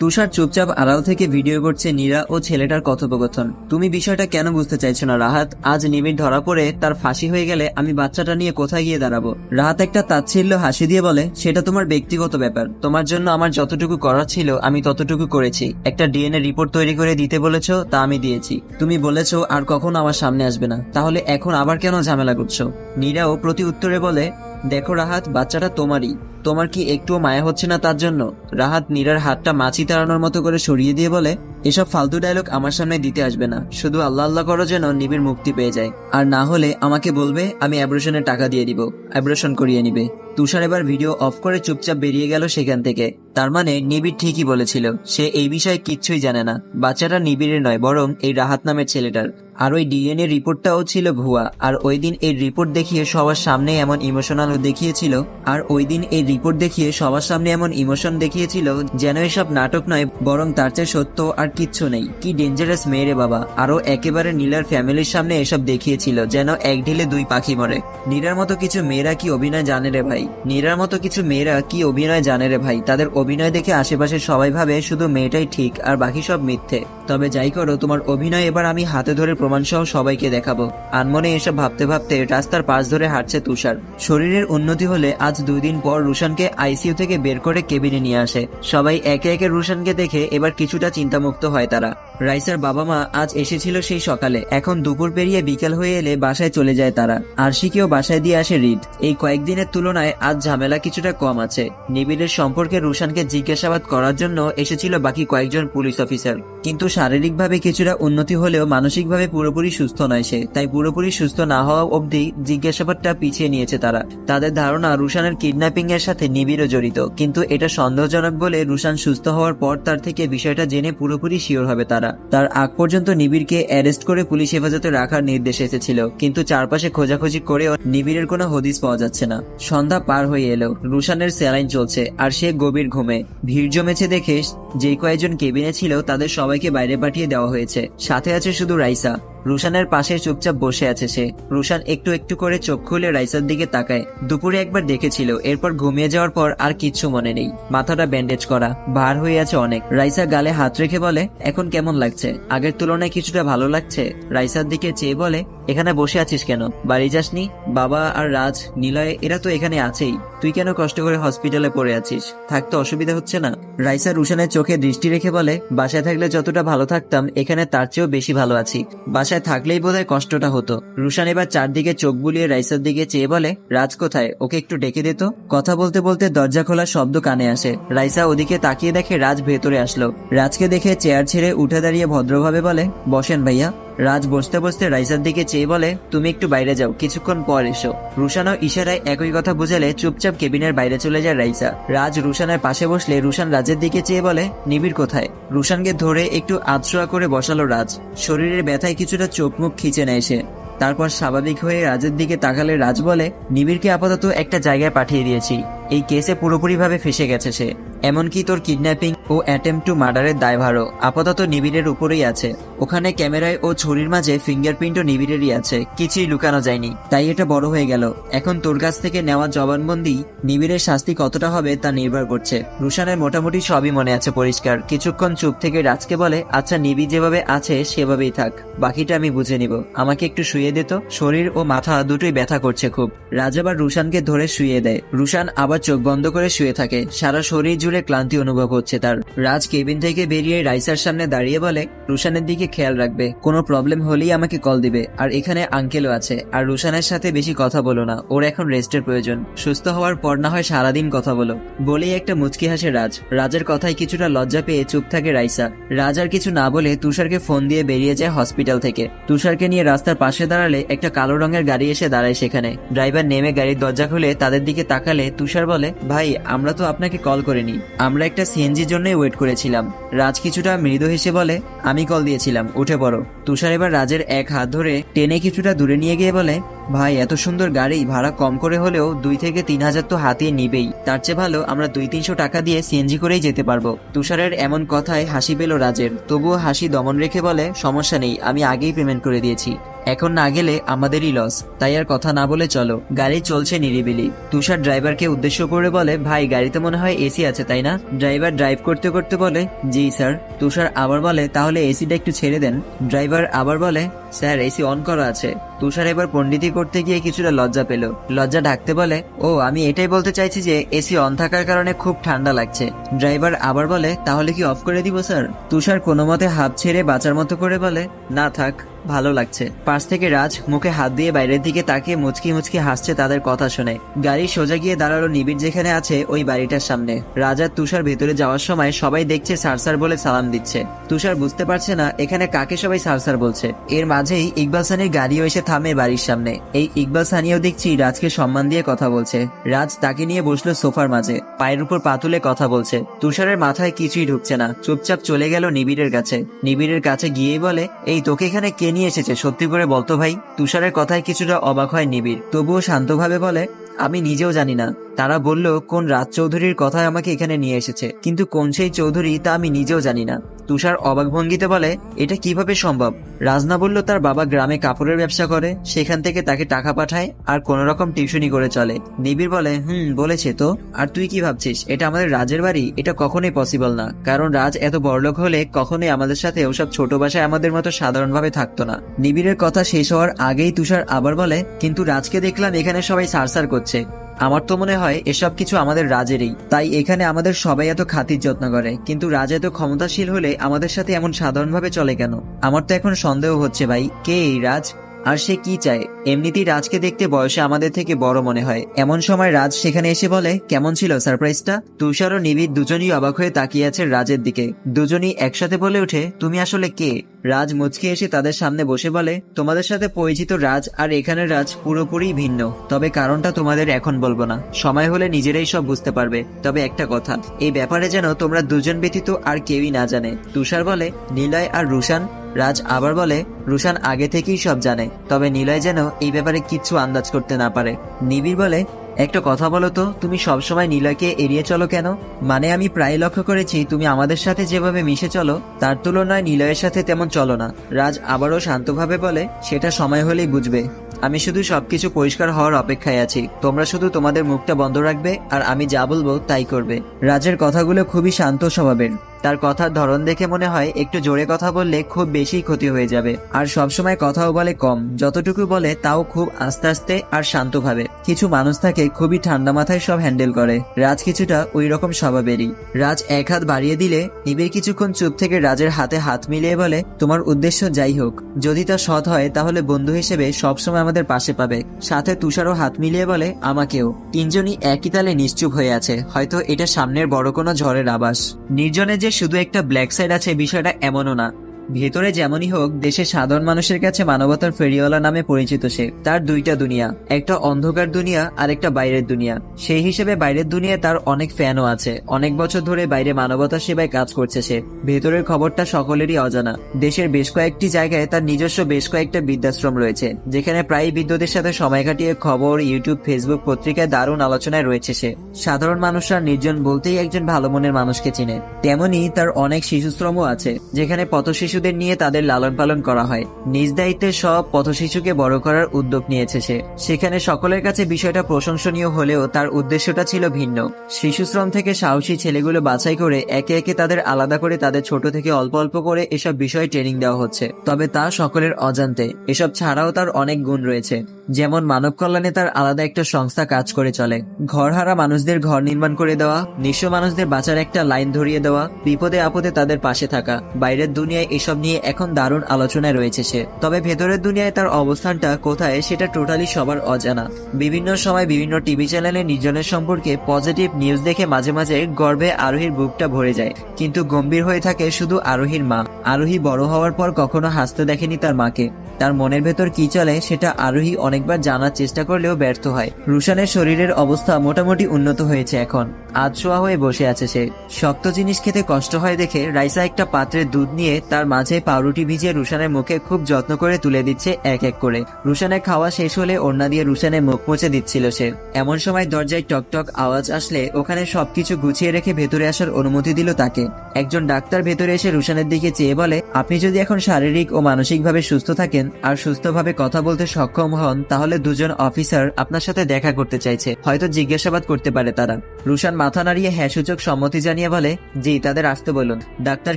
তুষার চুপচাপ আড়াল থেকে ভিডিও করছে নীরা ও ছেলেটার কথোপকথন। তুমি বিষয়টা কেন বুঝতে চাইছো না, রাহাত? আজ নিবিড় ধরা পড়ে তার ফাঁসি হয়ে গেলে আমি বাচ্চাটা নিয়ে কোথায় গিয়ে দাঁড়াবো? রাহাত একটা তাচ্ছিল্য হাসি দিয়ে বলে, সেটা তোমার ব্যক্তিগত ব্যাপার। তোমার জন্য আমার যতটুকু করার ছিল, আমি ততটুকু করেছি। একটা ডিএনএ রিপোর্ট তৈরি করে দিতে বলেছ, তা আমি দিয়েছি। তুমি বলেছ, আর কখনো আমার সামনে আসবে না। তাহলে এখন আবার কেন ঝামেলা করছ? নীরাও প্রতি উত্তরে বলে, দেখো রাহাত, বাচ্চাটা তোমারই। তোমার কি একটুও মায়া হচ্ছে না তার জন্য? রাহাত নীরার হাতটা মাছি তাড়ানোর মতো করে সরিয়ে দিয়ে বলে, এসব ফালতু ডায়লগ আমার সামনে দিতে আসবে না। শুধু আল্লাহ আল্লাহ করো যেন নিবিড় মুক্তি পেয়ে যায়। আর না হলে আমাকে বলবে, আমি অ্যাব্রেশনের টাকা দিয়ে দিব। অ্যাব্রেশন করিয়ে নিবে। তুষার এবার ভিডিও অফ করে চুপচাপ বেরিয়ে গেল সেখান থেকে। তার মানে নিবিড় ঠিকই বলেছিল। সে এই বিষয়ে কিচ্ছুই জানে না। বাচ্চাটা নিবিড়ের নয়, বরং এই রাহাত নামের ছেলেটার। আর ওই ডিএনএ রিপোর্টটাও ছিল ভুয়া। আর ওই দিন এই রিপোর্ট দেখিয়ে সবার সামনে এমন ইমোশনাল দেখিয়েছিল। আর ওই দিন এই রিপোর্ট দেখিয়ে সবার সামনে এমন ইমোশন দেখিয়েছিল যেন এসব নাটক নয়, বরং তার চেয়ে সত্য আর কিচ্ছু নেই। কি ডেঞ্জারাস মেয়েরে বাবা। আরও একেবারে নীলার ফ্যামিলির সামনে এসব দেখিয়েছিল যেন এক ঢিলে দুই পাখি মরে। নীরার মতো কিছু মেয়েরা কি অভিনয় জানে রে ভাই? নীরার মতো কিছু মেয়েরা কি অভিনয় জানে রে ভাই? তাদের অভিনয় দেখে আশেপাশে সবাই ভাবে শুধু মেয়েটাই ঠিক আর বাকি সব মিথ্যে। তবে যাই করো, তোমার অভিনয় এবার আমি হাতে ধরে প্রমাণ সহ সবাইকে দেখাবো। আনমনে এসব ভাবতে ভাবতে রাস্তার পাশ ধরে হাঁটছে তুষার। শরীরের উন্নতি হলে আজ দুই দিন পর রুশানকে আইসিইউ থেকে বের করে কেবিনে নিয়ে আসে। সবাই একে একে রুশানকে দেখে এবার কিছুটা চিন্তামুক্ত হয় তারা। রাইসার বাবা মা আজ এসেছিল সেই সকালে। এখন দুপুর পেরিয়ে বিকেল হয়ে এলে বাসায় চলে যায় তারা। আরশিকেও বাসায় দিয়ে আসে রিদ এই কয়েকদিনের তুলনায় আজ ঝামেলা কিছুটা কম আছে। নিবিড়ের সম্পর্কে রুশানকে জিজ্ঞাসাবাদ করার জন্য এসেছিল বাকি কয়েকজন পুলিশ অফিসার। কিন্তু শারীরিকভাবে কিছুটা উন্নতি হলেও মানসিকভাবে পুরোপুরি সুস্থ নয় সে। তাই পুরোপুরি সুস্থ না হওয়া অবধি জিজ্ঞাসাবাদটা পিছিয়ে নিয়েছে তারা। তাদের ধারণা রুশানের কিডন্যাপিং এর সাথে নিবিড়ও জড়িত। কিন্তু এটা সন্দেহজনক বলে রুশান সুস্থ হওয়ার পর তার থেকে বিষয়টা জেনে পুরোপুরি শিওর হবে তারা। তার আগ পর্যন্ত নিবিড়কে অ্যারেস্ট করে পুলিশ হেফাজতে রাখার নির্দেশ এসেছিল, কিন্তু চারপাশে খোঁজাখুঁজি করেও নিবিড়ের কোনো হদিস পাওয়া যাচ্ছে না। সন্ধ্যা পার হয়ে এলো। রুশানের স্যালাইন চলছে, আর সে গভীর ঘুমে। ভিড় জমেছে দেখে যে কয়েকজন কেবিনে ছিল, তাদের সবাইকে বাইরে পাঠিয়ে দেওয়া হয়েছে। সাথে আছে শুধু রাইসা। রুশানের পাশে চুপচাপ বসে আছে সে। রুশান একটু একটু করে চোখ খুলে রাইসার দিকে তাকায়। দুপুরে একবার দেখেছিল, এরপর ঘুমিয়ে যাওয়ার পর আর কিচ্ছু মনে নেই। মাথাটা ব্যান্ডেজ করা, ভার হয়ে আছে অনেক। রাইসা গালে হাত রেখে বলে, এখন কেমন লাগছে? আগের তুলনায় কিছুটা ভালো লাগছে? রাইসার দিকে চেয়ে বলে, এখানে বসে আছিস কেন? বাড়ি যাসনি? বাবা আর রাজ, নিলয়, এরা তো এখানে আছেই। তুই কেন কষ্ট করে হসপিটালে পড়ে আছিস? থাকতে অসুবিধা হচ্ছে না? রাইসা রুশানের চোখে দৃষ্টি রেখে বলে, বাসায় থাকলে যতটা ভালো থাকতাম, এখানে তার চেয়েও বেশি ভালো আছি। বাসায় থাকলেই বোধহয় কষ্টটা হতো। রুশান এবার চারদিকে চোখ বুলিয়ে রাইসার দিকে চেয়ে বলে, রাজ কোথায়? ওকে একটু ডেকে দিত কথা বলতে বলতে দরজা খোলার শব্দ কানে আসে। রাইসা ওদিকে তাকিয়ে দেখে রাজ ভেতরে আসলো। রাজকে দেখে চেয়ার ছেড়ে উঠে দাঁড়িয়ে ভদ্রভাবে বলে, বসেন ভাইয়া। রাজ বসতে বসতে রাইসার দিকে চেয়ে বলে, তুমি একটু বাইরে যাও, কিছুক্ষণ পর এসো। রুশানও ইশারায় একই কথা বুঝালে চুপচাপ কেবিনের বাইরে চলে যায় রাইসা রাজ রুশানের পাশে বসলে রুশান রাজের দিকে চেয়ে বলে, নিবিড় কোথায়? রুশানকে ধরে একটু আধশোয়া করে বসালো রাজ। শরীরের ব্যথায় কিছুটা চোখ মুখ খিচে নেয় সে। তারপর স্বাভাবিক হয়ে রাজের দিকে তাকালে রাজ বলে, নিবিড়কে আপাতত একটা জায়গায় পাঠিয়ে দিয়েছি। এই কেসে পুরোপুরিভাবে ফেসে গেছে সে। এমনকি তোর কিডন্যাপিং ও অ্যাটেম্প টু মার্ডারের দায়ভারও আপাতত নিবিড়ের উপরেই আছে। ওখানে ক্যামেরায় ও ছুরির মাঝে ফিঙ্গারপ্রিন্টও নিবিড়েরই আছে। কিছুই লুকানো যায়নি। তাই এটা বড় হয়ে গেল। এখন তোর কাছ থেকে নেওয়া জবানবন্দি নিবিড়ের শাস্তি কতটা হবে তা নির্ভর করছে। রুশানের মোটামুটি সবই মনে আছে পরিষ্কার। কিছুক্ষণ চুপ থেকে রাজকে বলে আচ্ছা নিবি যেভাবে আছে, সেভাবেই থাক। বাকিটা আমি বুঝে নিব। আমাকে একটু শুয়ে দিত শরীর ও মাথা দুটোই ব্যথা করছে খুব। রাজ আবার রুশানকে ধরে শুয়ে দেয়। রুশান আবার চোখ বন্ধ করে শুয়ে থাকে। সারা শরীর জুড়ে ক্লান্তি অনুভব হচ্ছে তার। রাজ কেবিন থেকে বেরিয়ে রাইসার সামনে দাঁড়িয়ে বলে, রুশানের দিকে খেয়াল রাখবে। কোনো প্রবলেম হলেই আমাকে কল দিবে। আর এখানে আঙ্কেলও আছে। আর রুশানের সাথে বেশি কথা বলো না। ওর এখন রেস্টের প্রয়োজন। সুস্থ হওয়ার পর না হয় সারাদিন কথা বলো। বলেই একটা মুচকি হাসে রাজ। রাজের কথায় কিছুটা লজ্জা পেয়ে চুপ থাকে রাইসা। রাজ আর কিছু না বলে তুষারকে ফোন দিয়ে বেরিয়ে যায় হসপিটাল থেকে। তুষারকে নিয়ে রাস্তার পাশে দাঁড়ালে একটা কালো রঙের গাড়ি এসে দাঁড়ায় সেখানে। ড্রাইভার নেমে গাড়ির দরজা খুলে তাদের দিকে তাকালে তুষার বলে, ভাই, আমরা তো আপনাকে কল করিনি। আমরা একটা সিএনজির জন্যই ওয়েট করেছিলাম। রাজ কিছুটা মৃদু হেসে বলে, আমি কল দিয়েছিলাম, উঠে পড়ো। তুষার এবার রাজের এক হাত ধরে টেনে কিছুটা দূরে নিয়ে গিয়ে বলে ভাই, এত সুন্দর গাড়ি ভাড়া কম করে হলেও দুই থেকে তিন হাজার তো হাতিয়ে নিবেই। তার চেয়ে ভালো আমরা দুই তিনশো টাকা দিয়ে সিএনজি করেই যেতে পারব। তুষারের এমন কথায় হাসি পেল রাজের। তবুও হাসি দমন রেখে বলে, সমস্যা নেই, আমি আগেই পেমেন্ট করে দিয়েছি। এখন না গেলে আমাদেরই লস তাই আর কথা না বলে চলো। গাড়ি চলছে নিরিবিলি। তুষার ড্রাইভারকে উদ্দেশ্য করে বলে, ভাই, গাড়িতে মনে হয় এসি আছে, তাই না? ড্রাইভার ড্রাইভ করতে করতে বলে, জি স্যার তুষার আবার বলে, তাহলে এসিটা একটু ছেড়ে দেন। ড্রাইভার আবার বলে, স্যার এসি অন করা আছে। তুষার এবার পণ্ডিতি করতে গিয়ে কিছুটা লজ্জা পেল। লজ্জা ঢাকতে বলে, ও, আমি এটাই বলতে চাইছি যে এসি অন থাকার কারণে খুব ঠান্ডা লাগছে। ড্রাইভার আবার বলে, তাহলে কি অফ করে দিব স্যার তুষার কোনো মতে হাত ছেড়ে বাঁচার মতো করে বলে, না থাক। ভালো লাগছে। পাশ থেকে রাজ মুখে হাত দিয়ে বাইরের দিকে তাকিয়ে মুচকি মুচকি হাসছে তাদের কথা শুনে। গাড়ি সোজা গিয়ে দাঁড়াল নিবিড় যেখানে আছে ওই বাড়িটার সামনে। রাজা তুষার ভেতরে যাওয়ার সময় সবাই দেখছে সারসার বলে সালাম দিচ্ছে। তুষার বুঝতে পারছে না এখানে কাকে সবাই সারসার বলছে। এর মাঝেই ইকবাল সানির গাড়িও এসে থামে বাড়ির সামনে। এই ইকবাল সানিও দেখছি রাজকে সম্মান দিয়ে কথা বলছে। রাজ তাকে নিয়ে বসল সোফার মাঝে। পায়ের উপর পাতুলে কথা বলছে। তুষারের মাথায় কিছুই ঢুকছে না। চুপচাপ চলে গেল নিবিড়ের কাছে। নিবিড়ের কাছে গিয়েই বলে, এই তোকে এখানে কে নিয়ে এসেছে। সত্যি করে বলতো ভাই, তুষারের কথায় কিছুটা অবাক হয় নিবিড়। তবুও শান্তভাবে বলে আমি নিজেও জানি না। তারা বলল, কোন রাজ চৌধুরীর কথায় আমাকে এখানে নিয়ে এসেছে। কিন্তু কোন সেই চৌধুরী তা আমি নিজেও জানি না। তুষার অবাক ভঙ্গিতে বলে, এটা কীভাবে সম্ভব? রাজনা বলল, তার বাবা গ্রামে কাপড়ের ব্যবসা করে, সেখান থেকে তাকে টাকা পাঠায় আর কোন রকম টিউশনি করে চলে। নিবিড় বলে, হুম, বলেছে তো। আর তুই কি ভাবছিস? এটা আমাদের রাজের বাড়ি? এটা কখনোই পসিবল না। কারণ রাজ এত বড়লোক হলে কখনোই আমাদের সাথে ওসব ছোট বাসায় আমাদের মতো সাধারণভাবে থাকতো না। নিবিড়ের কথা শেষ হওয়ার আগেই তুষার আবার বলে, কিন্তু রাজকে দেখলাম এখানে সবাই সারসার করছে। আমার তো মনে হয় এসব কিছু আমাদের রাজেরই। তাই এখানে আমাদের সবাই এত খাতির যত্ন করে। কিন্তু রাজা এত ক্ষমতাশীল হলে আমাদের সাথে এমন সাধারণভাবে চলে কেন? আমার তো এখন সন্দেহ হচ্ছে ভাই। কে এই রাজ? আর সে কি চায়? এমনিতেই রাজকে দেখতে বয়সে আমাদের থেকে বড় মনে হয়। এমন সময় রাজ সেখানে এসে বলে, কেমন ছিল সারপ্রাইজটা? তুষার ও নিবিড় দুজনই অবাক হয়ে তাকিয়ে আছে রাজের দিকে। দুজনই একসাথে বলে ওঠে, তুমি আসলে কে? রাজ মুচকে এসে তাদের সামনে বসে বলে, তোমাদের সাথে পরিচিত রাজ আর এখানের রাজ পুরোপুরি ভিন্ন। তবে কারণটা তোমাদের এখন বলব না। সময় হলে নিজেরাই সব বুঝতে পারবে। তবে একটা কথা, এই ব্যাপারে যেন তোমরা দুজন ব্যতীত আর কেউই না জানে। তুষার বলে, নিলয় আর রুশান রাজ আবার বলে, রুশান আগে থেকেই সব জানে, তবে নিলয় যেন এই ব্যাপারে কিচ্ছু আন্দাজ করতে না পারে। নিবিড় বলে, একটা কথা বলো তো, তুমি সবসময় নিলয়কে এড়িয়ে চলো কেন? মানে আমি প্রায় লক্ষ্য করেছি, তুমি আমাদের সাথে যেভাবে মিশে চলো, তার তুলনায় নিলয়ের সাথে তেমন চলো না। রাজ আবারও শান্তভাবে বলে, সেটা সময় হলেই বুঝবে। আমি শুধু সবকিছু পরিষ্কার হওয়ার অপেক্ষায় আছি। তোমরা শুধু তোমাদের মুখটা বন্ধ রাখবে, আর আমি যা বলব তাই করবে। রাজের কথাগুলো খুবই শান্ত স্বভাবের। তার কথার ধরন দেখে মনে হয় একটু জোরে কথা বললে খুব বেশি ক্ষতি হয়ে যাবে। আর সবসময় কথাও বলে কম। যতটুকু বলে তাও খুব আস্তে আস্তে আর শান্তভাবে। কিছু মানুষ থাকে খুবই ঠান্ডা মাথায় সব হ্যান্ডেল করে। রাজ কিছুটা ওই রকম স্বভাবেরই। রাজ এক হাত বাড়িয়ে দিলে নিবিড় কিছুক্ষণ চুপ থেকে রাজের হাতে হাত মিলিয়ে বলে, তোমার উদ্দেশ্য যাই হোক। যদি তা সৎ হয় তাহলে বন্ধু হিসেবে সবসময় আমাদের পাশে পাবে। সাথে তুষারও হাত মিলিয়ে বলে, আমাকেও। তিনজনই একই তালে নিশ্চুপ হয়ে আছে। হয়তো এটা সামনের বড় কোনো ঝড়ের আবাস। নির্জনে যে শুধু একটা ব্ল্যাক সাইড আছে বিষয়টা এমনও না। ভেতরে যেমনই হোক, দেশের সাধারণ মানুষের কাছে মানবতার ফেরিওয়ালা নামে পরিচিত সে। তার দুইটা দুনিয়া, একটা অন্ধকার দুনিয়া আর একটা বাইরের দুনিয়া। সেই হিসেবে বাইরের দুনিয়ায় তার অনেক ফ্যানও আছে। অনেক বছর ধরে বাইরে মানবতার সেবায় কাজ করছে সে। ভেতরের খবরটা সকলেরই অজানা। দেশের বেশ কয়েকটি জায়গায় তার নিজস্ব বেশ কয়েকটা বৃদ্ধাশ্রম রয়েছে, যেখানে প্রায় বিদ্যুতের সাথে সময় কাটিয়ে খবর, ইউটিউব, ফেসবুক পত্রিকায় দারুণ আলোচনায় রয়েছে সে। সাধারণ মানুষরা নির্জন বলতেই একজন ভালো মনের মানুষকে চিনে। তেমনি তার অনেক শিশুশ্রমও আছে, যেখানে পথ শিশুদের নিয়ে তাদের লালন পালন করা হয়। নিজ দায়িত্বে সব পথ শিশুকে বড় করার উদ্যোগ নিয়েছে সে। সেখানে সকলের কাছে বিষয়টা প্রশংসনীয় হলেও তার উদ্দেশ্যটা ছিল ভিন্ন। শিশুশ্রম থেকে সাহসী ছেলেগুলো বাছাই করে একে একে তাদের আলাদা করে তাদের ছোট থেকে অল্প অল্প করে এসব বিষয়ে ট্রেনিং দেওয়া হচ্ছে। তবে তা সকলের অজান্তে। এসব ছাড়াও তার অনেক গুণ রয়েছে। যেমন মানব কল্যাণে তার আলাদা একটা সংস্থা কাজ করে চলে। ঘরহারা মানুষদের ঘর নির্মাণ করে দেওয়া, নিঃস্ব মানুষদের বাঁচার একটা লাইন ধরিয়ে দেওয়া, বিপদে আপদে তাদের পাশে থাকা, বাইরের দুনিয়ায় এসব নিয়ে এখন দারুণ আলোচনায় রয়েছে সে। তবে ভেতরের দুনিয়ায় তার অবস্থানটা কোথায় সেটা টোটালি সবার অজানা। বিভিন্ন সময় বিভিন্ন টিভি চ্যানেলে নির্জনের সম্পর্কে পজিটিভ নিউজ দেখে মাঝে মাঝে গর্বে আরোহীর বুকটা ভরে যায়। কিন্তু গম্ভীর হয়ে থাকে শুধু আরোহীর মা। আরোহী বড় হওয়ার পর কখনো হাসতে দেখেনি তার মাকে। তার মনের ভেতর কি চলে সেটা আরোহী অনেকবার জানার চেষ্টা করলেও ব্যর্থ হয়। রুশানের শরীরের অবস্থা মোটামুটি উন্নত হয়েছে এখন। আধশোয়া হয়ে বসে আছে সে। শক্ত জিনিস খেতে কষ্ট হয় দেখে রাইসা একটা পাত্রে দুধ নিয়ে তার মাঝে পাউরুটি ভিজিয়ে রুশানের মুখে খুব যত্ন করে তুলে দিচ্ছে এক এক করে। রুশানের খাওয়া শেষ হলে ওড়না দিয়ে রুশানের মুখ মুছে দিচ্ছিল সে। এমন সময় দরজায় টকটক আওয়াজ আসলে ওখানে সবকিছু গুছিয়ে রেখে ভেতরে আসার অনুমতি দিল তাকে। একজন ডাক্তার ভেতরে এসে রুশানের দিকে চেয়ে বলে, আপনি যদি এখন শারীরিক ও মানসিকভাবে সুস্থ থাকেন আর সুস্থভাবে কথা বলতে সক্ষম হন, তাহলে দুজন অফিসার আপনার সাথে দেখা করতে চাইছে। হয়তো জিজ্ঞাসাবাদ করতে পারে তারা। রুশান মাথা নাড়িয়ে হ্যাঁ সূচক সম্মতি জানিয়ে বলে, জি, তাদের আসতে বলুন। ডাক্তার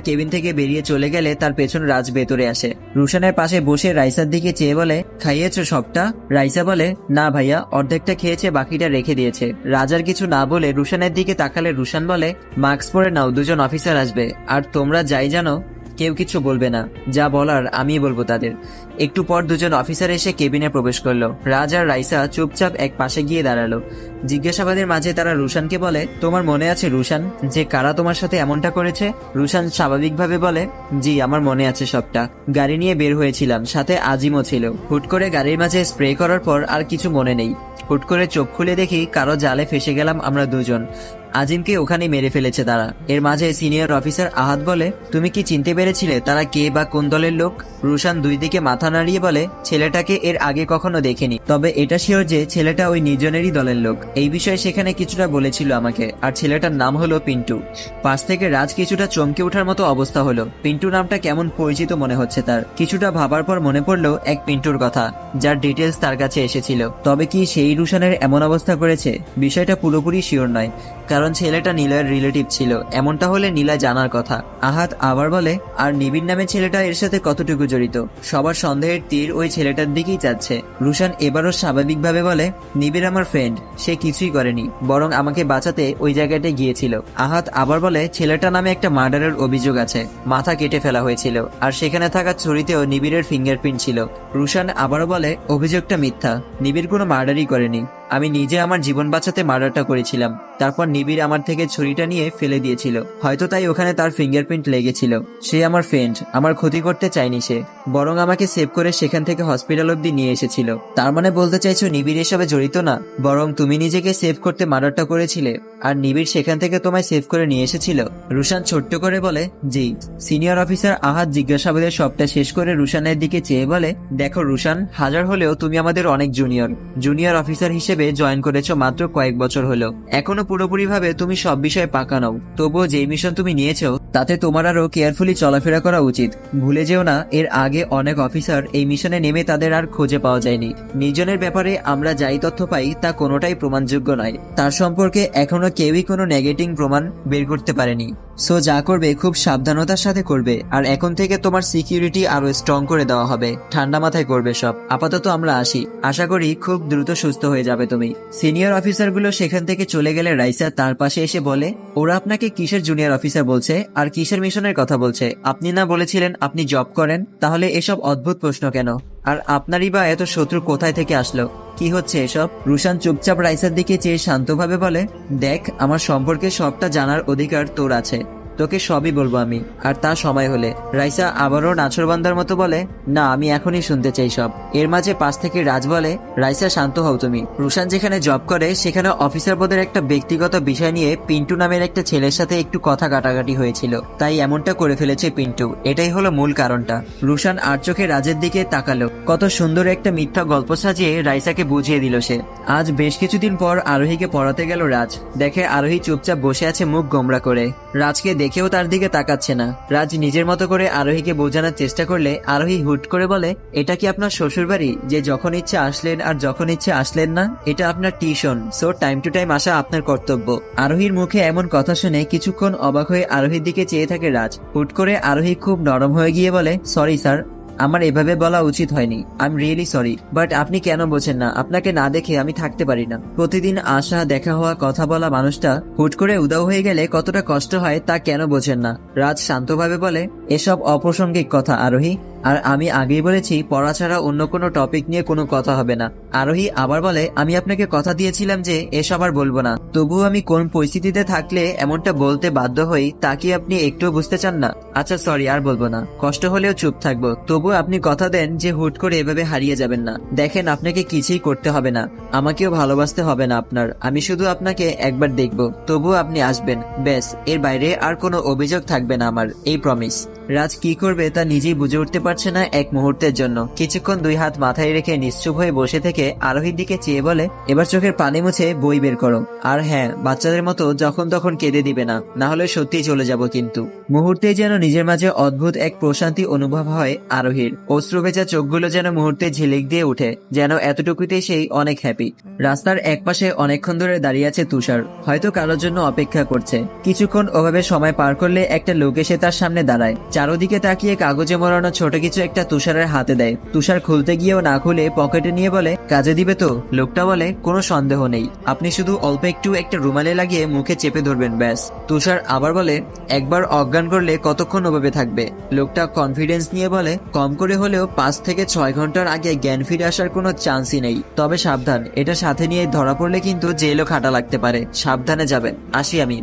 কেবিন থেকে বেরিয়ে চলে গেলে তার পেছন রাজ ভেতরে আসে। রুশানের পাশে বসে রাইসার দিকে চেয়ে বলে, খাইয়েছ সবটা? রাইসা বলে, না ভাইয়া, অর্ধেকটা খেয়েছে, বাকিটা রেখে দিয়েছে। রাজার কিছু না বলে রুশানের দিকে তাকালে রুশান বলে, মাস্ক পরে নাও, দুজন অফিসার আসবে। আর তোমরা যাই জানো কেউ কিছু বলবে না। যা বলার আমিই বলব তাদের। একটু পর দুজন অফিসার এসে কেবিনে প্রবেশ করল। রাজ আর রাইসা চুপচাপ এক পাশে গিয়ে দাঁড়াল। জিজ্ঞাসাবাদের মাঝে তারা রুশানকে বলে, তোমার মনে আছে রুশান, যে কারা তোমার সাথে এমনটা করেছে? রুশান স্বাভাবিকভাবে বলে, জি, আমার মনে আছে সবটা। গাড়ি নিয়ে বের হয়েছিলাম, সাথে আজিমও ছিল। হুট করে গাড়ির মাঝে স্প্রে করার পর আর কিছু মনে নেই। হুট করে চোখ খুলে দেখি কারও জালে ফেসে গেলাম আমরা দুজন। আজিমকে ওখানে মেরে ফেলেছে তারা। এর মাঝে সিনিয়র অফিসার আহাদ বলে, তুমি কি চিনতে পেরেছিলে তারা কে বা কোন দলের লোক? রুশান দুই দিকে মাথা নাড়িয়ে বলে, ছেলেটাকে এর আগে কখনো দেখেনি। তবে এটা শিওর যে ছেলেটা ওই নির্জনেরই দলের লোক। এই বিষয়ে সেখানে কিছুটা বলেছিল আমাকে। আর ছেলেটার নাম হলো পিন্টু। পাশ থেকে রাজ কিছুটা চমকে ওঠার মতো অবস্থা হলো। পিন্টু নামটা কেমন পরিচিত মনে হচ্ছে তার। কিছুটা ভাবার পর মনে পড়ল এক পিন্টুর কথা, যার ডিটেলস তার কাছে এসেছিল। তবে কি সেই রুশানের এমন অবস্থা করেছে? বিষয়টা পুরোপুরি শিওর নয়। কারণ ছেলেটা নীলয়ের রিলেটিভ ছিল। এমনটা হলে নীলা জানার কথা। আহাত আবার বলে, আর নিবিড় নামে ছেলেটা এর সাথে কতটুকু জড়িত? সবার সন্দেহের তীর ওই ছেলেটার দিকেই যাচ্ছে। রুশান এবারও স্বাভাবিকভাবে বলে, নিবিড় আমার ফ্রেন্ড সে কিছুই করেনি, বরং আমাকে বাঁচাতে ওই জায়গাটায় গিয়েছিল। আহাত আবার বলে, ছেলেটা নামে একটা মার্ডারের অভিযোগ আছে, মাথা কেটে ফেলা হয়েছিল, আর সেখানে থাকা ছুরিতেও নিবিড়ের ফিঙ্গারপ্রিন্ট ছিল। রুশান আবারও বলে, অভিযোগটা মিথ্যা, নিবিড় কোনো মার্ডারই করেনি। আমি নিজে আমার জীবন বাঁচাতে মার্ডারটা করেছিলাম। তারপর নিবিড় আমার থেকে ছুরিটা নিয়ে ফেলে দিয়েছিল। হয়তো তাই ওখানে তার ফিঙ্গারপ্রিন্ট লেগেছিল। সে আমার ফ্রেন্ড আমার ক্ষতি করতে চায়নি সে। বরং আমাকে সেভ করে সেখান থেকে হসপিটাল অব্দি নিয়ে এসেছিল। তার মানে বলতে চাইছো নিবিড় এসবে জড়িত না? বরং তুমি নিজেকে সেভ করতে মার্ডারটা করেছিলে। আর নিবিড় সেখান থেকে তোমায় সেভ করে নিয়ে এসেছিল? রুশান ছোট্ট করে বলে, জি। সিনিয়র অফিসার আহাত জিজ্ঞাসাবাদের সবটা শেষ করে রুশানের দিকে চেয়ে বলে, দেখো রুশান, হাজার হলেও তুমি আমাদের অনেক জুনিয়র জুনিয়র অফিসার হিসেবে জয়েন করেছ মাত্র কয়েক বছর হলো। এখনও পুরোপুরি ভাবে তুমি সব বিষয়ে পাকা নও। তবুও যেই মিশন তুমি নিয়েছো তাতে তোমার আরও কেয়ারফুলি চলাফেরা করা উচিত। ভুলে যেও না, এর আগে অনেক অফিসার এই মিশনে নেমে তাদের আর খুঁজে পাওয়া যায়নি। নির্জনের ব্যাপারে আমরা যাই তথ্য পাই, তা কোনোটাই প্রমাণযোগ্য নয়। তার সম্পর্কে এখনও কেউই কোনো নেগেটিভ প্রমাণ বের করতে পারেনি। সো যা করবে, খুব সাবধানতার সাথে করবে, আর এখন থেকে তোমার সিকিউরিটি আরও স্ট্রং করে দেওয়া হবে। ঠান্ডা মাথায় করবে সব। আপাতত আমরা আসি। আশা করি খুব দ্রুত সুস্থ হয়ে যাবে তুমি। সিনিয়র অফিসারগুলো সেখান থেকে চলে গেলে রাইসা তার পাশে এসে বলে, ওরা আপনাকে কিসের জুনিয়র অফিসার বলছে? আর কিসের মিশনের কথা বলছে? আপনি না বলেছিলেন আপনি জব করেন? তাহলে এসব অদ্ভুত প্রশ্ন কেন? আর আপনারই বা এত শত্রু কোথায় থেকে আসলো? কি হচ্ছে এসব? রুশান চুপচাপ রাইসার দিকে চেয়ে শান্তভাবে বলে, দেখ, আমার সম্পর্কে সবটা জানার অধিকার তোর আছে। তোকে সবই বলব আমি, আর তা সময় হলে। রাইসা আবারও নাছরবান্দার মতো বলে, না, আমি এখনই শুনতে চাই সব। এর মাঝে পাশ থেকে রাজ বলে, রাইসা, শান্ত হও তুমি। রুশান যেখানে জব করে, সেখানে অফিসার পদের একটা ব্যক্তিগত বিষয় নিয়ে পিন্টু নামের একটা ছেলের সাথে একটু কথা কাটাকাটি হয়েছিল। তাই এমনটা করে ফেলেছে পিন্টু। এটাই হলো মূল কারণটা। রুশান আর চোখে রাজের দিকে তাকালো। কত সুন্দর একটা মিথ্যা গল্প সাজিয়ে রাইসাকে বুঝিয়ে দিল সে। আজ বেশ কিছুদিন পর আরোহীকে পড়াতে গেল রাজ। দেখে আরোহী চুপচাপ বসে আছে মুখ গোমরা করে। রাজকে দেখেও তার দিকে তাকাচ্ছে না। রাজ নিজের মতো করে আরোহীকে বোঝানোর চেষ্টা করলে আরোহী হুট করে বলে, এটা কি আপনার শ্বশুর বাড়ি যে যখন ইচ্ছে আসলেন আর যখন ইচ্ছে আসলেন না? এটা আপনার tuition. So time to time আসা আপনার কর্তব্য। আরোহীর মুখে এমন কথা শুনে কিছুক্ষণ অবাক হয়ে আরোহীর দিকে চেয়ে থাকে রাজ। হুট করে আরোহী খুব নরম হয়ে গিয়ে বলে, সরি স্যার আমার এভাবে বলা উচিত হয়নি। I am really sorry but আপনি কেন বোঝেন না? আপনাকে না দেখে আমি থাকতে পারি না। প্রতিদিন আসা দেখা হওয়া, কথা বলা মানুষটা হুট করে উদাও হয়ে গেলে কতটা কষ্ট হয় তা কেন বোঝেন না? রাজ শান্তভাবে বলে, এসব অপ্রাসঙ্গিক কথা, আরোহী। আর আমি আগেই বলেছি, পড়া ছাড়া অন্য কোনো টপিক নিয়ে কোনো কথা হবে না। আরোহী আবার বলে, আমি আপনাকে কথা দিয়েছিলাম যে, এসব আর বলব না। তবুও আমি কোন পরিস্থিতিতে থাকলে এমনটা বলতে বাধ্য হই, তা কি আপনি একটুও বুঝতে চান না? আচ্ছা সরি আর বলব না। কষ্ট হলেও চুপ থাকব। তবুও আপনি কথা দেন যে, হুট করে এভাবে হারিয়ে যাবেন না। দেখেন, আপনাকে কিছুই করতে হবে না। আমাকেও ভালোবাসতে হবে না আপনার। আমি শুধু আপনাকে একবার দেখব। তবুও আপনি আসবেন। ব্যাস, এর বাইরে আর কোনো অভিযোগ থাকবে না আমার। এই প্রমিস রাজ কি করবে তা নিজেই বুঝে উঠতে পারছে না এক মুহূর্তের জন্য। কিছুক্ষণ দুই হাত মাথায় রেখে নিশ্চুপ হয়ে বসে থেকে আরোহীর দিকে চেয়ে বলে, এবার চোখের পানি মুছে বই বের করো। আর হ্যাঁ বাচ্চাদের মতো যখন তখন কেঁদে দিবে না না হলে সত্যিই চলে যাব কিন্তু। মুহূর্তে যেন নিজের মাঝে অদ্ভুত এক প্রশান্তি অনুভব হয় আরোহীর। অশ্রু ভেজা চোখগুলো যেন মুহূর্তে ঝিলিক দিয়ে উঠে, যেন এতটুকুতেই সেই অনেক হ্যাপি রাস্তার একপাশে অনেকক্ষণ ধরে দাঁড়িয়ে আছে তুষার, হয়তো কারোর জন্য অপেক্ষা করছে। কিছুক্ষণ ওভাবে সময় পার করলে একটা লোক এসে তার সামনে দাঁড়ায়। চারোদিকে তাকিয়ে কাগজে মোড়ানো ছোট কিছু একটা তুষারের হাতে দেয়। তুষার খুলতে গিয়েও না খুলে পকেটে নিয়ে বলে, কাজে দিবে তো? লোকটা বলে, কোনো সন্দেহ নেই। আপনি শুধু অল্প একটু একটা রুমালে লাগিয়ে মুখে চেপে ধরবেন, ব্যাস। তুষার আবার বলে, একবার অজ্ঞান করলে কতক্ষণ ওভাবে থাকবে? লোকটা কনফিডেন্স নিয়ে বলে, কম করে হলেও পাঁচ থেকে ছয় ঘণ্টার আগে জ্ঞান ফিরে আসার কোনো চান্সই নেই। তবে সাবধান, এটা সাথে নিয়ে ধরা পড়লে কিন্তু জেলও খাটা লাগতে পারে। সাবধানে যাবেন। আসি আমি।